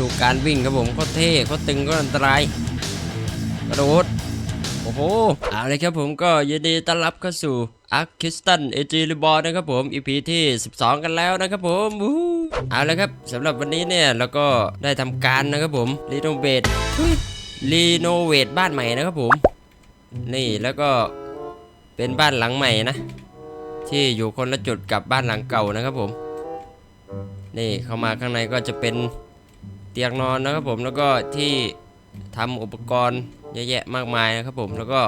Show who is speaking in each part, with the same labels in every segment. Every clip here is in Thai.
Speaker 1: ดูการวิ่งครับผมโคตรเท่โคตรตึงก็อันตรายกระโดดโอ้โหเอาเลยครับผมก็ยินดีต้อนรับเข้าสู่อาร์คิสตันเอจีรีบอร์นะครับผม EP ที่ 12 กันแล้วนะครับผมวู้เอาเลยครับสำหรับวันนี้เนี่ยเราก็ได้ทำการนะครับผมรีโนเวทรีโนเวทบ้านใหม่นะครับผม นี่แล้วก็เป็นบ้านหลังใหม่นะ ที่อยู่คนละจุดกับบ้านหลังเก่านะครับผม นี่เข้ามาข้างในก็จะเป็น ตียงนอนนะครับผมแล้วก็ที่ทำอุปกรณ์เยอะแยะมากมายนะครับผมแล้วก็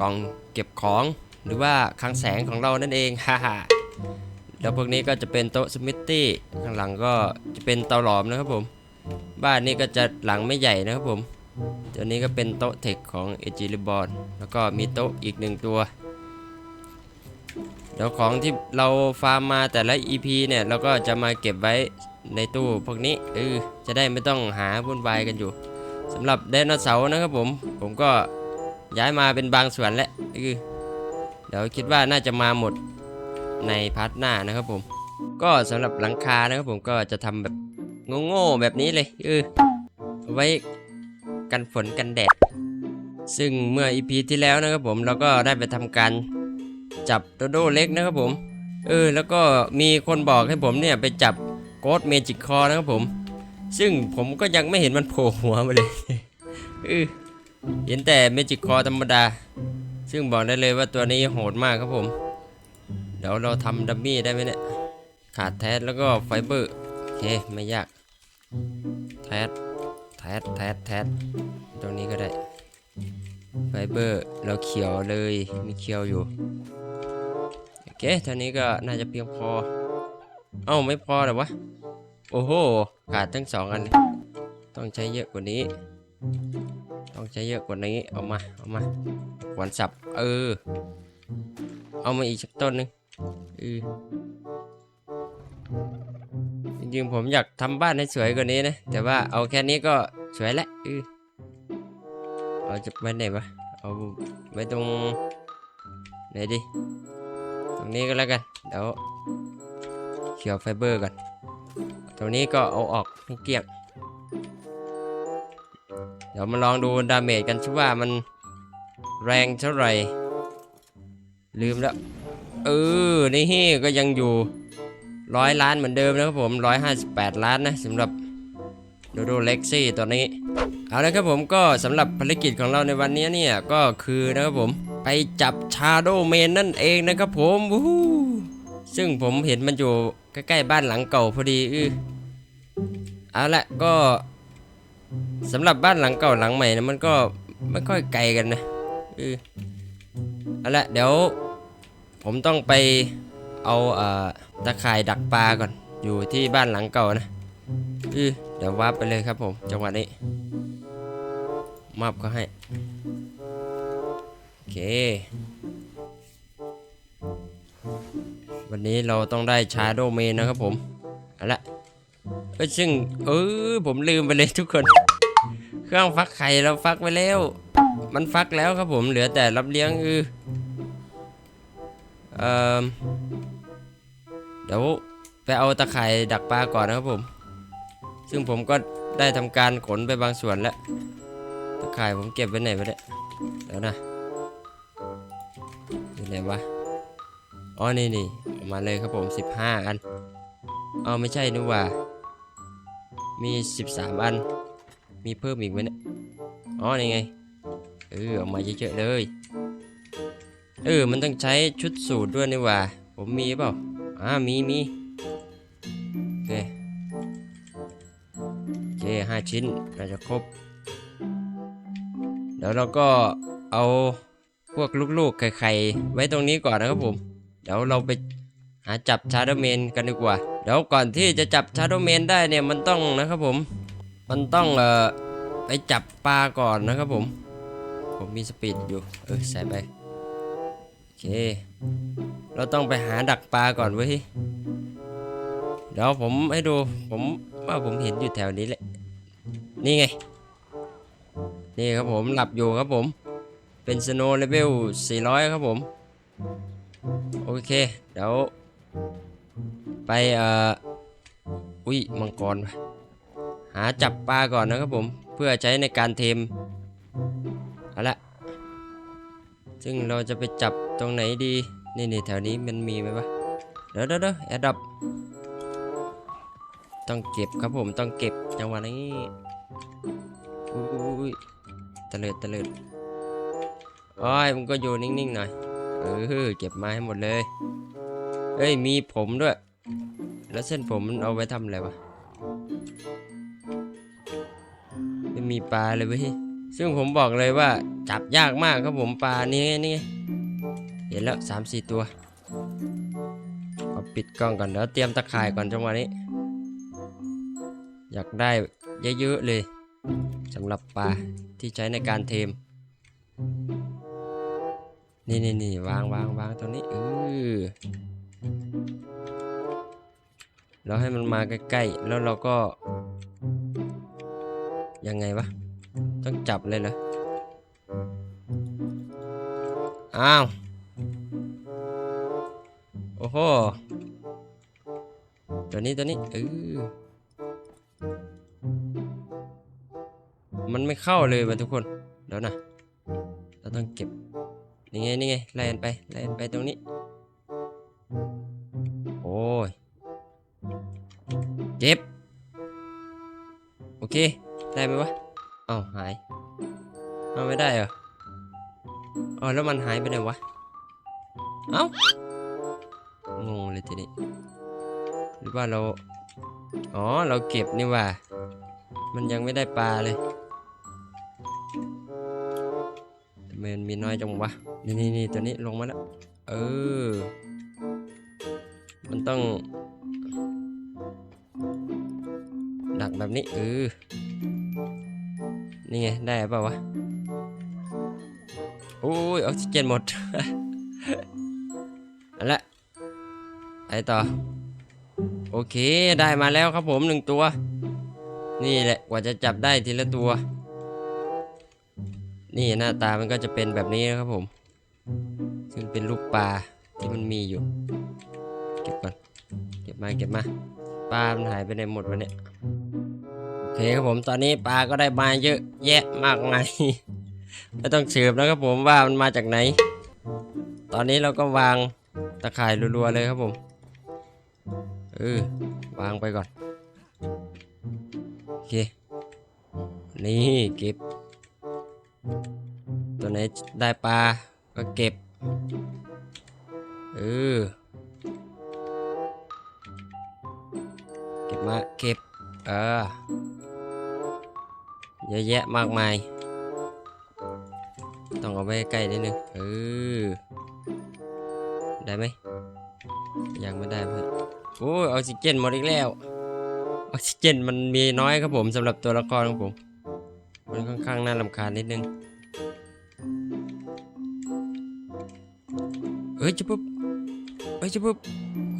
Speaker 1: กล่องเก็บของหรือว่าคลังแสงของเรานั่นเองฮ่าฮ่าแล้วพวกนี้ก็จะเป็นโต๊ะสมิธตี้ข้างหลังก็จะเป็นเตาหลอมนะครับผม บ้านนี้ก็จะหลังไม่ใหญ่นะครับผมตัวนี้ก็เป็นโต๊ะเทคของเอจิลิบอนแล้วก็มีโต๊ะอีกหนึ่งตัวเดี๋ยวของที่เราฟาร์มมาแต่ละ EP เนี่ยเราก็จะมาเก็บไว้ ในตู้พวกนี้เออจะได้ไม่ต้องหาวุ่นวายกันอยู่สำหรับไดโนเสาร์นะครับผม ผมก็ย้ายมาเป็นบางส่วนแล้วเออเดี๋ยวคิดว่าน่าจะมาหมดในพาร์ทหน้านะครับผม ก็สำหรับหลังคานะครับผมก็จะทำแบบโง่ๆแบบนี้เลยเออไว้กันฝนกันแดด ซึ่งเมื่อ EP ที่แล้วนะครับผมเราก็ได้ไปทำการจับโดโดเล็กนะครับผม เออ แล้วก็มีคนบอกให้ผมเนี่ยไปจับ โกดเมจิกคอนะครับผม ซึ่งผมก็ยังไม่เห็นมันโผล่หัวมาเลยเห็นแต่เมจิกคอธรรมดา ซึ่งบอกได้เลยว่าตัวนี้โหดมากครับผม เดี๋ยวเราทำดัมมี่ได้ไหมเนี่ย ขาดแทสแล้วก็ไฟเบอร์ โอเค ไม่ยาก แทสแทสแทสแทสตรงนี้ก็ได้ ไฟเบอร์เราเขียวเลย มีเขียวอยู่ โอเคเท่านี้ก็น่าจะเพียงพอ เอ้าไม่พอเหรอวะ โอ้โห ขาดทั้งสองอัน ต้องใช้เยอะกว่านี้ ต้องใช้เยอะกว่านี้ เอามา เอามาขวานสับ เออ เอามาอีกสักต้นหนึ่งเออจริงๆผมอยากทำบ้านให้สวยกว่านี้นะ แต่ว่าเอาแค่นี้ก็สวยแล้วเออเอาจะไปไหนวะเอาไว้ตรงไหนดิ ตรงนี้ก็แล้วกัน เดี๋ยว เขียวไฟเบอร์ก่อนตรงนี้ก็เอาออกให้เกลี้ยง เดี๋ยวมาลองดูดาเมจกันชิว่ามันแรงเท่าไหร่ ลืมแล้ว เออ นี่ก็ยังอยู่ร้อยล้านเหมือนเดิมนะครับผมร้อยห้าสิบแปดล้านนะสำหรับโดโดเล็กซี่ตัวนี้ เอาละครับผมก็สำหรับภารกิจของเราในวันนี้เนี่ย ก็คือนะครับผมไปจับชาโดเมนนั่นเองนะครับผมวู้ ซึ่งผมเห็นมันอยู่ใกล้ๆบ้านหลังเก่าพอดีอือเอาละก็สำหรับบ้านหลังเก่าหลังใหม่นะมันก็ไม่ค่อยไกลกันนะอือเอาละเดี๋ยว ผมต้องไปเอาเอ่อตะข่ายดักปลาก่อน อยู่ที่บ้านหลังเก่านะอือเดี๋ยววาร์ปไปเลยครับผมจังหวะนี้มอบก็ให้ โอเค วันนี้เราต้องได้ชาโดเมนนะครับผมเอาละเอ้ยซึ่งเออผมลืมไปเลยทุกคน เครื่องฟักไข่เราฟักไว้แล้ว มันฟักแล้วครับผมเหลือแต่รับเลี้ยงเออเออเดี๋ยวไปเอาตะข่ายดักปลาก่อนนะครับผม ซึ่งผมก็ได้ทำการขนไปบางส่วนแล้ว ตะข่ายผมเก็บไว้ไหนไว้เนี่ยเดี๋ยวนะอยู่ไหนวะ อ๋อนี่นี่เอามาเลยครับผม 15 อัน เอ๋อไม่ใช่นี่ว่า มี 13 อัน มีเพิ่มอีกไหมเนี่ยอ๋อนี่ไง เออเอามาเยอะๆเลย เออ มันต้องใช้ชุดสูตรด้วยนี่ว่า ผมมีเปล่า อ่า มีมีโอเคโอเคห้าชิ้น น่าจะครบ เดี๋ยวเราก็เอาพวกลูกๆไข่ๆไว้ตรงนี้ก่อนนะครับผม เดี๋ยวเราไปหาจับชาร์ดเมนกันดีกว่า เดี๋ยวก่อนที่จะจับชาร์ดเมนได้เนี่ยมันต้องนะครับผม มันต้องเอ่อไปจับปลาก่อนนะครับผม ผมมีสปีดอยู่ เออใส่ไป โอเค เราต้องไปหาดักปลาก่อนเว้ย เดี๋ยวผมให้ดู ผมว่าผมเห็นอยู่แถวนี้แหละ นี่ไง นี่ครับผมหลับอยู่ครับผม เป็นสโนว์เลเวล400 ครับผม เค เดี๋ยว ไปเอ่ออุ้ยมังกรหาจับปลาก่อนนะครับผม เพื่อใช้ในการเทมเอาละซึ่งเราจะไปจับตรงไหนดี นี่นี่แถวนี้มันมีไหมวะเดี๋ยวเดี๋ยวเดี๋ยวแอดดับต้องเก็บครับผมต้องเก็บจังหวะนี้อุ้ยตะเลิดตะเลิดโอ้ยมันก็อยู่นิ่งๆหน่อย ออเก็บมาให้หมดเลยเฮ้ยมีผมด้วย แล้วเส้นผมมันเอาไว้ทำอะไรวะไม่มีปลาเลยเว้ยซึ่งผมบอกเลยว่าจับยากมากครับผมปลานี่นี่เห็นแล้วสามสี่ตัวเอาปิดกล้องก่อนเดี๋ยวเตรียมตะข่ายก่อนจังหวะนี้ อยากได้เยอะๆเลยสำหรับปลาที่ใช้ในการเทม นี่นี่นี่วางวางวางตรงนี้เออแล้วให้มันมาใกล้ๆ แล้วเราก็ ยังไงวะ ต้องจับเลยเหรอ อ้าว โอ้โห ตัวนี้ตัวนี้เออมันไม่เข้าเลยวะทุกคน เดี๋ยวนะ เราต้องเก็บ นี่ไงนี่ไงไล่มันไปไล่มันไปตรงนี้ โอ้ยเก็บ โอเค ได้ไหมวะเอ้าหายเอาไม่ได้เหรออ๋อแล้วมันหายไปไหนวะ เอ้างงเลยทีนี้หรือว่าเรา อ๋อ เราเก็บนี่ว่า มันยังไม่ได้ปลาเลยทำไมมันมีน้อยจังวะ นี่นี่นี่ตัวนี้ลงมาแล้ว เออ มันต้อง ดักแบบนี้เออ นี่ไง ได้เปล่าวะ โอ้ยออกซิเจนหมด อันละไปต่อ โอเค ได้มาแล้วครับผมหนึ่งตัว นี่แหละ กว่าจะจับได้ทีละตัวนี่หน้าตามันก็จะเป็นแบบนี้นะครับผม ซึ่งเป็นลูกปลาที่มันมีอยู่ เก็บก่อน เก็บมาเก็บมา ปลา มันหายไปไหนหมดวะเนี่ย โอเคครับผม ตอนนี้ปลาก็ได้มาเยอะแยะมากมาย ไม่ต้องเสืบนะครับผมว่ามันมาจากไหน ตอนนี้เราก็วางตะข่ายรัวๆเลยครับผม เออ วางไปก่อน โอเค นี่เก็บ ตัวไหนได้ปลาก็เก็บ เออ เก็บมาเก็บ เออ เยอะแยะมากมาย ต้องเอาไว้ใกล้นิดนึง เออ ได้ไหม ยังไม่ได้เพื่อนโอ้ยออกซิเจนหมดอีกแล้วออกซิเจนมันมีน้อยครับผมสำหรับตัวละครของผม มันค่อนข้างน่ารำคาญนิดนึง เอ้ยจะปุ๊บเอ้ยจะปุ๊บ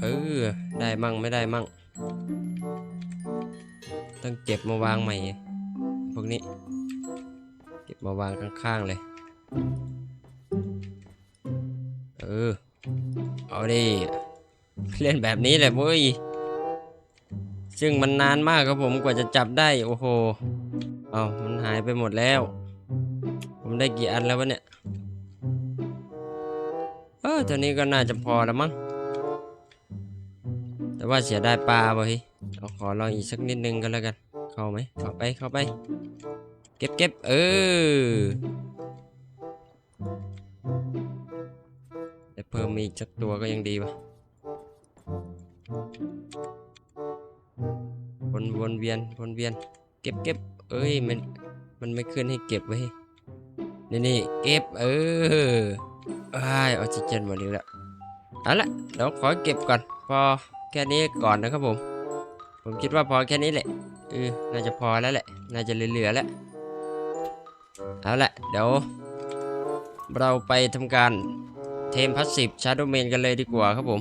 Speaker 1: เออ ได้มั่งไม่ได้มั่ง ต้องเก็บมาวางใหม่ พวกนี้ เก็บมาวางข้างๆเลย เออ เอาดิ เล่นแบบนี้แหละเว้ย ซึ่งมันนานมากครับผมกว่าจะจับได้ โอ้โห เอามันหายไปหมดแล้ว ผมได้กี่อันแล้ววะเนี่ย ออตัวนี้ก็น่าจะพอแล้วมั้ง แต่ว่าเสียดายปลาบ่เฮ้ยเราขอลองอีกสักนิดนึงก็แล้วกัน เข้าไหมเข้าไป เข้าไป เก็บเก็บเออได้เพิ่มมาอีกสักตัวก็ยังดีวะวนวนเวียนวนเวียน เก็บเก็บเอ้ย มัน มันไม่ขึ้นให้เก็บไว้ยนี่นี่เก็บ เออ ไอ้ออกซิเจนหมดแล้วเอาละเดี๋ยวขอเก็บก่อน พอแค่นี้ก่อนนะครับผม ผมคิดว่าพอแค่นี้แหละเออน่าจะพอแล้วแหละ น่าจะเหลือๆแล้วเอาละเดี๋ยว เราไปทำการเทมพัสซีฟชาร์โดเมนกันเลยดีกว่าครับผม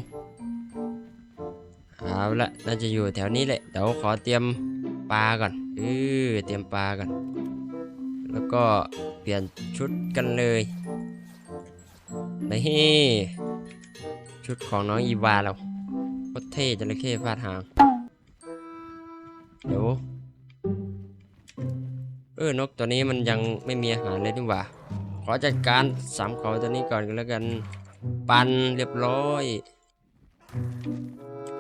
Speaker 1: เอาละน่าจะอยู่แถวนี้แหละ เดี๋ยวขอเตรียมปลาก่อนเออเตรียมปลาก่อน แล้วก็เปลี่ยนชุดกันเลย นี่ชุดของน้องอีวาเราโคตรเท่จระเข้ฟาดหางเดี๋ยวอนกตัวนี้มันยังไม่มีอาหารเลยนี่หว่า ขอจัดการสามเขาตัวนี้ก่อนกันแล้วกัน ปันเรียบร้อย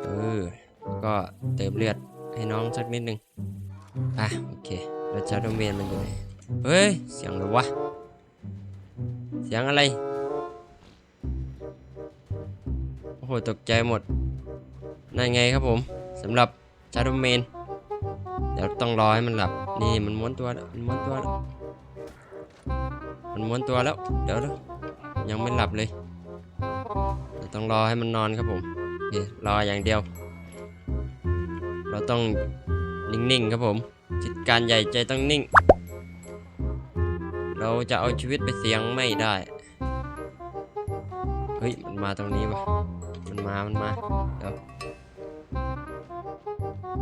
Speaker 1: เออก็เติมเลือดให้น้องสักนิดนึงอะโอเคแล้วชาโดเมนมันอยู่ไหนเฮ้ย เสียงอะไรวะ เสียงอะไร โอ้โหตกใจหมดนั่นไงครับผมสำหรับชาโดเมนเดี๋ยวต้องรอให้มันหลับ นี่มันม้วนตัวแล้วมันม้วนตัวแล้วมันม้วนตัวแล้ว เดี๋ยวยังไม่หลับเลยเต้องรอให้มันนอนครับผมโอเครออย่างเดียว เราต้องนิ่งๆครับผมจิตการใหญ่ใจต้องนิ่ง เราจะเอาชีวิตไปเสี่ยงไม่ได้ เฮ้ยมันมาตรงนี้วะ มันมา มันมาเดี๋ยว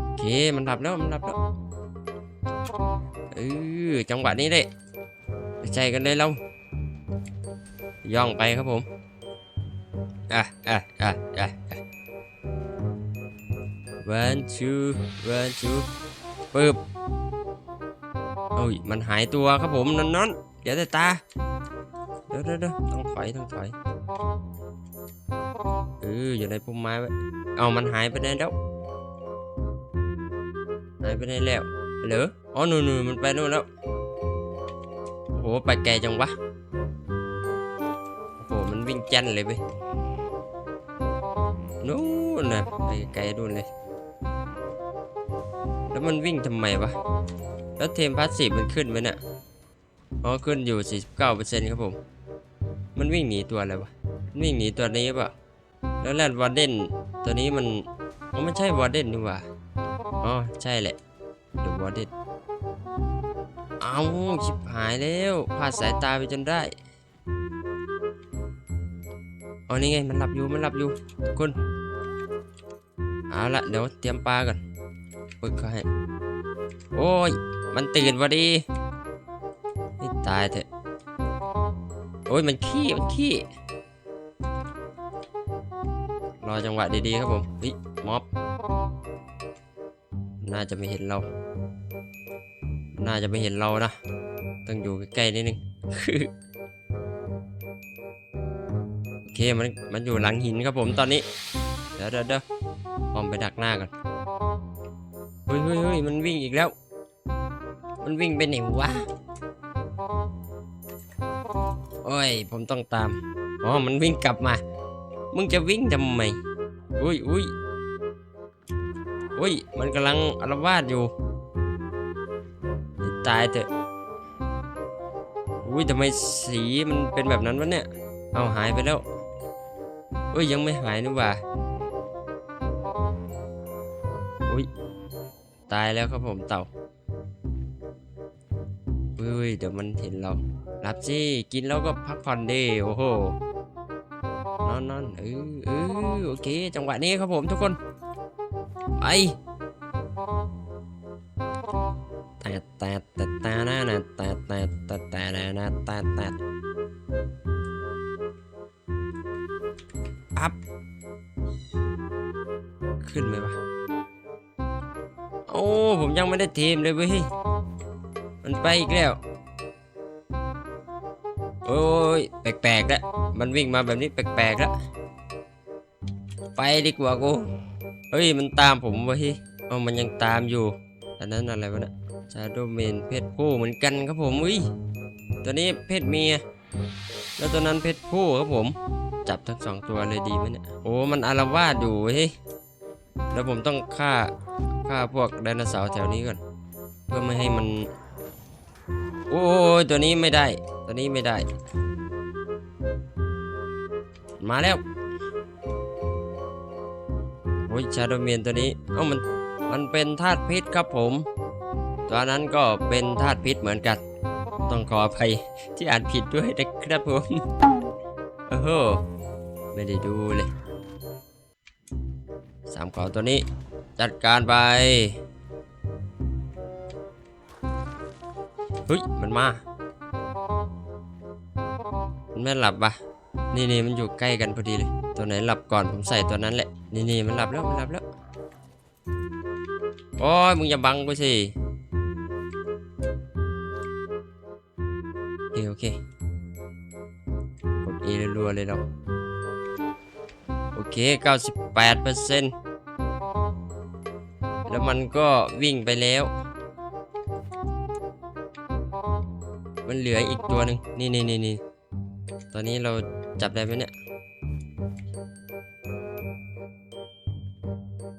Speaker 1: โอเค มันหลับแล้ว มันหลับแล้ว เออ จังหวะนี้เลยใจกันเลยเรา ย่องไปครับผม อะ อะ อะ อะ one two one two ปึ๊บโอ้ย มันหายตัวครับผมนั่นนั่นเดี๋ยวแต่ตา เดี๋ยวเดี๋ยวเดี๋ยวต้องถอย ต้องถอย เอออยู่ในพุ่มไม้เอามันหายไปไหนแล้วหายไปไหนแล้วเหรออ๋อหนู่นๆมันไปนู่นแล้วโอ้โหไปไกลจังวะโอ้โหมันวิ่งจันเลยไปนู่นนะไปไกลนู่นเลย แล้วมันวิ่งทำไมวะ แล้วเทมพาสซีฟมันขึ้นไหมเนี่ยอ๋อขึ้นอยู่ 49%ครับผม มันวิ่งหนีตัวอะไรวะ วิ่งหนีตัวนี้ปะ แล้วแรดวอร์เดนตัวนี้มันอ๋อไม่ใช่วอร์เดนนี่หว่าอ๋อใช่แหละเดอะวอร์เดนเอาชิบหายแล้วพลาดสายตาไปจนได้อ๋นี่ไงมันหลับอยู่มันหลับอยู่ทุกคนเอาละเดี๋ยวเตรียมปลาก่อนปึกเขาให้โอ้ยมันตื่นพอดีให้ตายเถอะโอ้ยมันขี้มันขี้ รอจังหวะดีๆครับผมเฮ้ยม็อบ น่าจะไม่เห็นเรา น่าจะไม่เห็นเรานะ ต้องอยู่ใกล้ๆนิดนึงโอเคมันมันอยู่หลังหินครับผมตอนนี้ เดี๋ยวเดี๋ยวเดี๋ยวอมไปดักหน้าก่อนเฮ้ยเฮ้ยเฮ้ยมันวิ่งอีกแล้ว มันวิ่งไปไหนวะโอ้ย ผมต้องตาม อ๋อ มันวิ่งกลับมา มึงจะวิ่งทำไม อุ้ยอุ้ยอุ้ย มันกำลังอารวาสอยู่ ตายเถอะ อุ้ยทำไมสีมันเป็นแบบนั้นวะเนี่ย เอาหายไปแล้วอุ้ยยังไม่หายนี่ว่าอุ้ย ตายแล้วครับผมเต่าอุ้ย เดี๋ยวมันเห็นเรา รับสิ กินแล้วก็พักผ่อนดิโอ้โห อนนอนเออเออโอเค จังหวะนี้ครับผมทุกคน ไปแต่แต่แต่แต่นะนะแต่แต่แต่แต่นะนะแต่แต่อัพ ขึ้นไหมวะ โอ้ ผมยังไม่ได้ทีมเลยเว้ย มันไปอีกแล้ว โอ้ย แปลกๆแล้ว มันวิ่งมาแบบนี้แปลกๆแล้วไปดีกว่ากูเฮ้ยมันตามผมวะฮ้ยเอามันยังตามอยู่อันนั้นอะไรวะเนี่ยชาโดเมนเพศผู้เหมือนกันครับผมอุ้ยตัวนี้เพศเมีย แล้วตัวนั้นเพศผู้ครับผม จับทั้งสองตัวเลยดีไหมเนี่ยโอ้มันอารวาสอยู่เฮ้ยแล้วผมต้องฆ่าฆ่าพวกไดโนเสาร์แถวนี้ก่อน เพื่อไม่ให้มัน โอ้ยตัวนี้ไม่ได้ ตัวนี้ไม่ได้ มาแล้วโอ้ยชาโดเมียนตัวนี้เอ้ามันมันเป็นธาตุพิษครับผมตัวนั้นก็เป็นธาตุพิษเหมือนกัน ต้องขออภัยที่อ่านผิดด้วยนะครับผมโอ้โหไม่ได้ดูเลยสามขอตัวนี้จัดการไปเฮ้ยมันมา มันไม่หลับปะ นี่นี่มันอยู่ใกล้กันพอดีเลย ตัวไหนหลับก่อนผมใส่ตัวนั้นแหละ นี่นี่มันหลับแล้วมันหลับแล้ว โอ้ยมึงอย่าบังกูสิโอเคโอเคกด A รัวเลยเราโอเค 98เปอร์เซ็นแล้วมันก็วิ่งไปแล้ว มันเหลืออีกตัวหนึ่งนี่นี่นี่นี่ตอนนี้เรา จับได้ไหมเนี่ย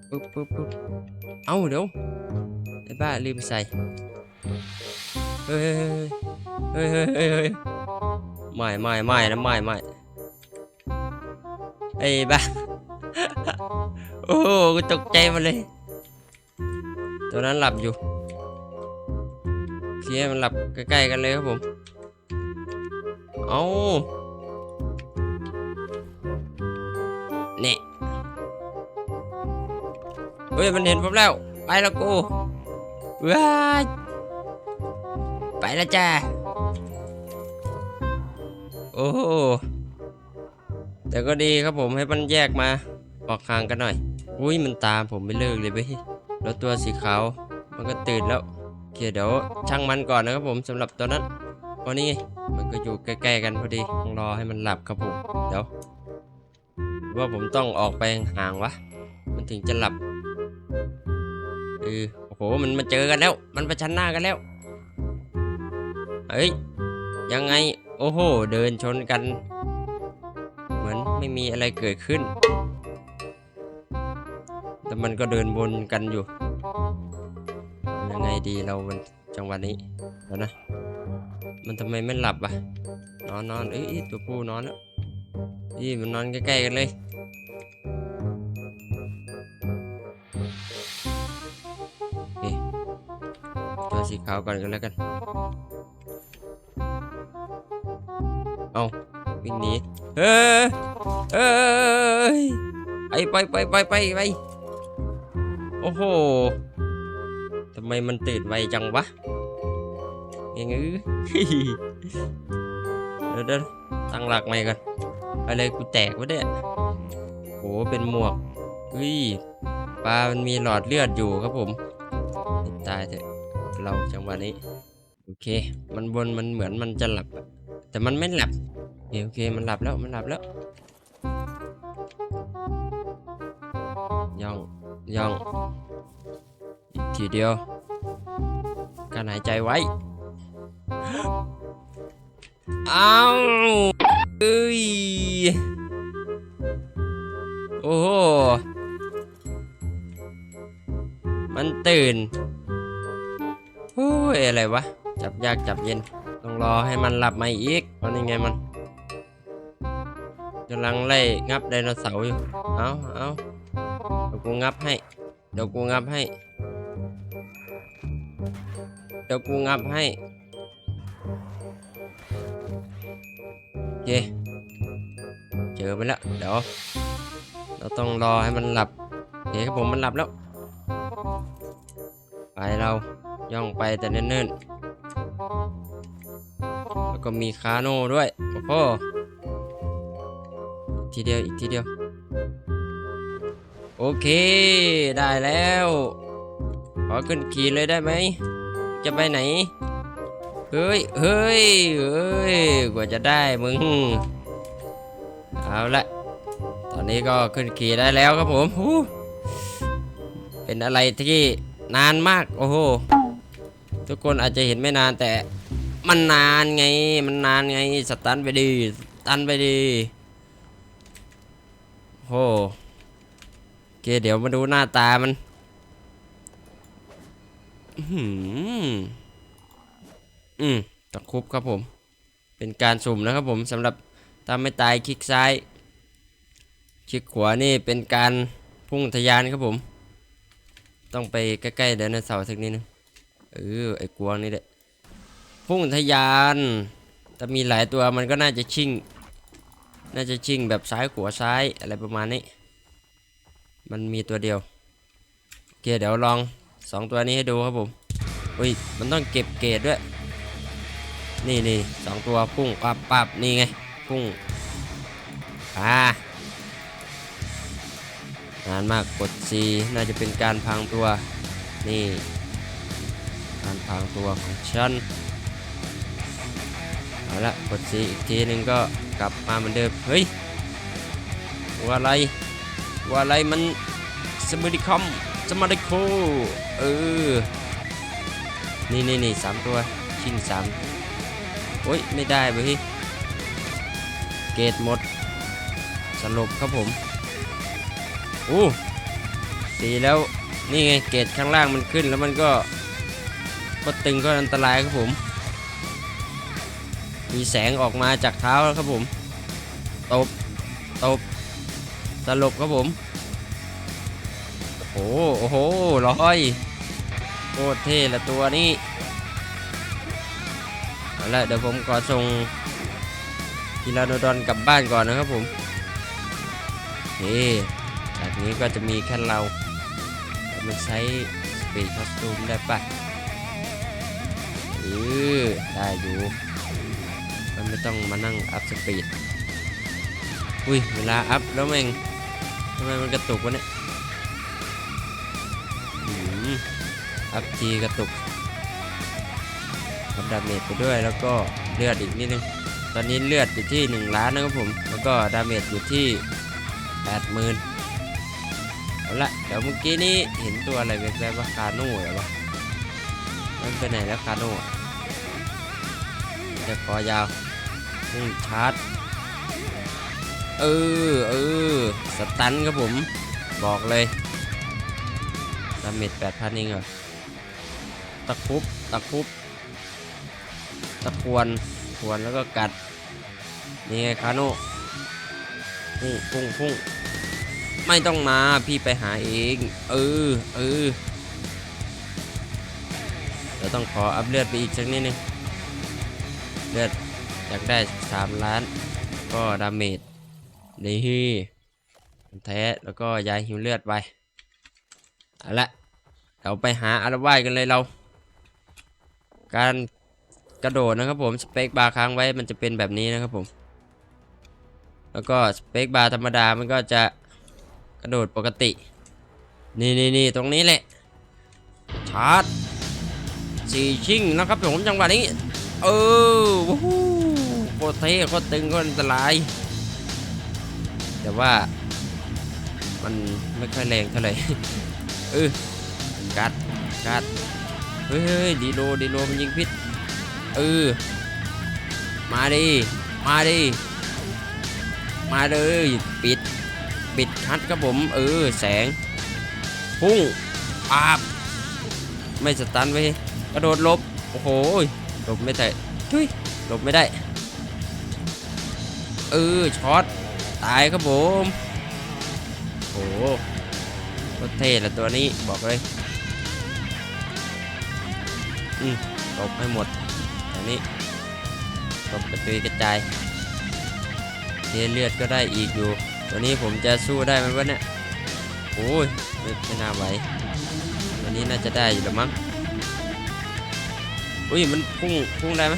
Speaker 1: ปุ๊บปุ๊บปุ๊บเอ้าเดี๋ยวไอ้บ้าลืมใส่เฮ้ยเฮ้ยเฮ้ยเฮ้ยเฮ้ยไม่ไม่ไม่นะไม่ไม่ไอ้บ้าโอ้กูตกใจมาเลย ตัวนั้นหลับอยู่เคียมันหลับใกล้ๆกันเลยครับผม เอา นี่เฮ้ยมันเห็นผมแล้ว ไปแล้วกูว้าไปแล้วจ้าโอ้โหแต่ก็ดีครับผมให้มันแยกมาออกห่างกันหน่อย อุ้ยมันตามผมไม่เลิกเลยเว้ยแล้วตัวสีขาวมันก็ตื่นแล้วโอเคเดี๋ยวช่างมันก่อนนะครับผมสำหรับตัวนั้นวันนี้มันก็อยู่ใกล้ๆกันพอดีต้องรอให้มันหลับครับผมเดี๋ยว ว่าผมต้องออกไปห่างวะ มันถึงจะหลับเออโอ้โห มันมาเจอกันแล้ว มันประชันหน้ากันแล้ว เฮ้ย ยังไง โอ้โห เดินชนกัน เหมือนไม่มีอะไรเกิดขึ้น แต่มันก็เดินวนกันอยู่ ยังไงดีเรามันจังหวะนี้เดี๋ยวนะ มันทำไมไม่หลับอะ นอนนอนเอ้ยเอ้ยตัวผู้นอนแล้ว นี่มันนอนใกล้ๆกันเลยโอเคตัวสีขาวก่อนกันแล้วกัน เอาวิ่งหนีเฮ้ยเฮ้ยไปไปไปไปไปไปโอ้โหทำไมมันตื่นไวจังวะยังงเดี๋ยวเดี๋ยวตั้งหลักใหม่ก่อน อะไรกูแตกวะเนี่ยโหเป็นหมวกเฮ้ยปลามันมีหลอดเลือดอยู่ครับผมตายเถอะเราจังหวะนี้ โอเค มันบนมันเหมือนมันจะหลับ แต่มันไม่หลับโอเคโอเคมันหลับแล้วมันหลับแล้วย่องย่องอีกทีเดียวการหายใจไว้ อ้าว อ้ย โอ้โห มันตื่นโอ้ยอะไรวะ จับยากจับเย็น ต้องรอให้มันหลับมาอีกเพราะนี่ไงมันกำลังไล่งับไดโนเสาร์อยู่ เอาเอาเดี๋ยวกูงับให้ เดี๋ยวกูงับให้ เดี๋ยวกูงับให้ เค เจอไปแล้ว เดี๋ยว เราต้องรอให้มันหลับโอเคครับผมมันหลับแล้ว ไปเราย่องไปแต่เนิ่นๆ แล้วก็มีคาโน่ด้วย โอ้โหอีกทีเดียวอีกทีเดียว โอเค ได้แล้ว ขอขึ้นขี่เลยได้ไหม จะไปไหน เฮ้ย เฮ้ย เฮ้ย กว่าจะได้มึง เอาละตอนนี้ก็ขึ้นขี่ได้แล้วครับผมหูเป็นอะไรที่นานมาก โอ้โห ทุกคนอาจจะเห็นไม่นานแต่มันนานไง มันนานไง สตันไปดี สตันไปดี โอ้โหโอเค เดี๋ยวมาดูหน้าตามัน อื้อหื อืมตะครุบครับผม เป็นการสุ่มนะครับผมสำหรับถ้าไม่ตายคลิกซ้าย คลิกขวานี่เป็นการพุ่งทะยานครับผม ต้องไปใกล้ๆไดนเสาร์สักนิดนึงเออไอ้กวางนี่แหละพุ่งทะยานแต่มีหลายตัวมันก็น่าจะชิ่ง น่าจะชิ่งแบบซ้ายขวาซ้ายอะไรประมาณนี้ มันมีตัวเดียวโอเคเดี๋ยวลองสองตัวนี้ให้ดูครับผมอุ้ยมันต้องเก็บเกรดด้วย นี่นี่สองตัวพุ่งปับปับนี่ไง พุ่งอ่านานมากกด C น่าจะเป็นการพังตัว นี่ การพังตัวของฉันเอาละกดซีอีกทีหนึงก็กลับมาเหมือนเดิม เฮ้ยตัวอะไรตัวอะไรมันสมิดิคอมสมาดิโคเออ นี่นี่นี่สามตัว ชิงสาม โอ้ย ไม่ได้เว้ยเกตหมดสลบครับผมอู้สีแล้วนี่ไงเกตข้างล่างมันขึ้นแล้วมันก็ก็ตึงก็อันตรายครับผม มีแสงออกมาจากเท้าแล้วครับผม ตบ ตบ สลบครับผม โอ้โห โอ้โหร้อยโคตรเท่ละตัวนี้ เอาละเดี๋ยวผมขอส่งพิลาโนดอนกลับบ้านก่อนนะครับผมเฮ้จากนี้ก็จะมีแค่เรามันใช้สปีดคอสตูมได้ปะเออได้อยู่มันไม่ต้องมานั่งอัพสปีดอุ้ยเวลาอัพแล้วแม่งทำไมมันกระตุกวะเนี่ยอืมอัพทีกระตุก ทำดาเมจไปด้วยแล้วก็เลือดอีกนิดนึง ตอนนี้เลือดอยู่ที่ 1 ล้านนะครับผม แล้วก็ดาเมจอยู่ที่80,000เอาละเดี๋ยวเมื่อกี้นี้เห็นตัวอะไรแวบๆว่าคาโน่เหรอวะมันไปไหนแล้วคาโน่จะคอยาวนี่ชาร์จเออเออสตันครับผมบอกเลยดาเมจ8,000เองเหรอตะคุบตะคุบ ตะควรควรแล้วก็กัด นี่ไงคาโน่พุ่งพุ่งพุ่งไม่ต้องมาพี่ไปหาเอง เออ เออเดี๋ยวต้องขออัพเลือดไปอีกสักนิดนึงเลือดอยากได้ 3 ล้าน ก็ดาเมจนี่แท้แล้วก็ยายหิวเลือดไปเอาละเราไปหาอารวาสกันเลยเรา การ กระโดดนะครับผมสเปคบาร์ค้างไว้มันจะเป็นแบบนี้นะครับผม แล้วก็สเปคบาร์ธรรมดามันก็จะกระโดดปกติ นี่นี่นี่ตรงนี้แหละ ชาร์จสี่ชิ่งนะครับผมจังหวะนี้ เออวู้ฮู้โคตรเท่โคตรตึงโคตรอันตราย แต่ว่ามันไม่ค่อยแรงเท่าไหร่เออกัดกัดเฮ้ยดีโลดีโลมันยิงพิษ เออ มาดิ มาดิ มาเลย ปิด ปิดคัดครับผม เออ แสง พุ่งปาบ ไม่สตันไว้ กระโดดลบ โอ้โหหลบไม่ได้ทุยหลบไม่ได้ เออ ช็อต ตายครับผม โอ้โหเท่ละตัวนี้ บอกเลย อืมหลบให้หมด นี้ตบกระตุยกระจายเทเลือดก็ได้อีกอยู่ ตัวนี้ผมจะสู้ได้ไหมวะเนี่ยโอ้ยไม่น่าไหวตัวนี้น่าจะได้อยู่แล้วมั้งอุ้ยมันพุ่งพุ่งได้ไหม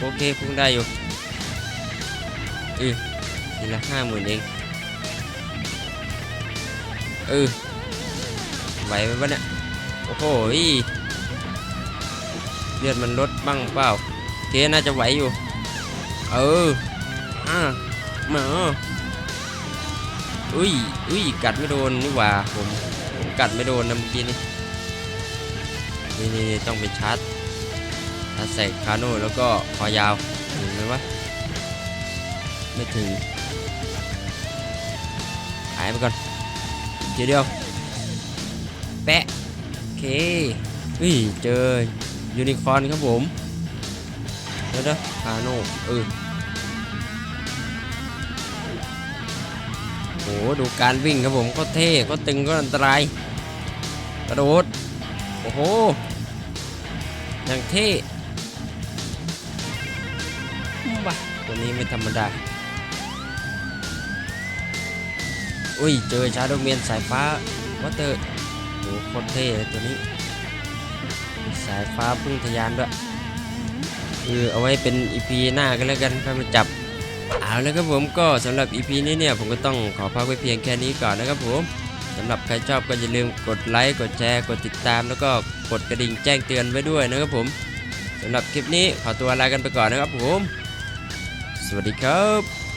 Speaker 1: โอเคพุ่งได้อยู่เออทีละห้าหมื่นเองเออไหวไหมวะเนี่ยโอ้โหเลือดมันลดบ้างเปล่า เคน่าจะไหวอยู่ เออ อ่ามาอุ้ยอุ้ยกัดไม่โดนนี่หว่าผมผมกัดไม่โดนนะเมื่อกี้นี่นี่นี่นี่ต้องไปชาร์จชาร์จใส่คาโน่แล้วก็คอยาวถึงไหมวะไม่ถึงหายไปก่อนทีเดียวแปะโอเคอุ้ยเจอยูนิคอร์นครับผม ดี๋ยวนะคาโน่เออโหดูการวิ่งครับผมก็เท่ก็ตึงก็อันตรายกระโดดโอ้โหอย่างเท่บ้าตัวนี้ไม่ธรรมดาอุ้ยเจอชาโดเมียนสายฟ้าวัตเตอร์โหโคตรเท่เลยตัวนี้ สายฟ้าพุ่งทะยานด้วย คือเอาไว้เป็น EP หน้ากันแล้วกันค่อยมาจับเอาแล้วครับผมก็สำหรับ EP นี้เนี่ยผมก็ต้องขอพักไว้เพียงแค่นี้ก่อนนะครับผมสำหรับใครชอบก็อย่าลืมกดไลค์กดแชร์กดติดตาม แล้วก็กดกระดิ่งแจ้งเตือนไว้ด้วยนะครับผมสำหรับคลิปนี้ขอตัวลากันไปก่อนนะครับผม สวัสดีครับ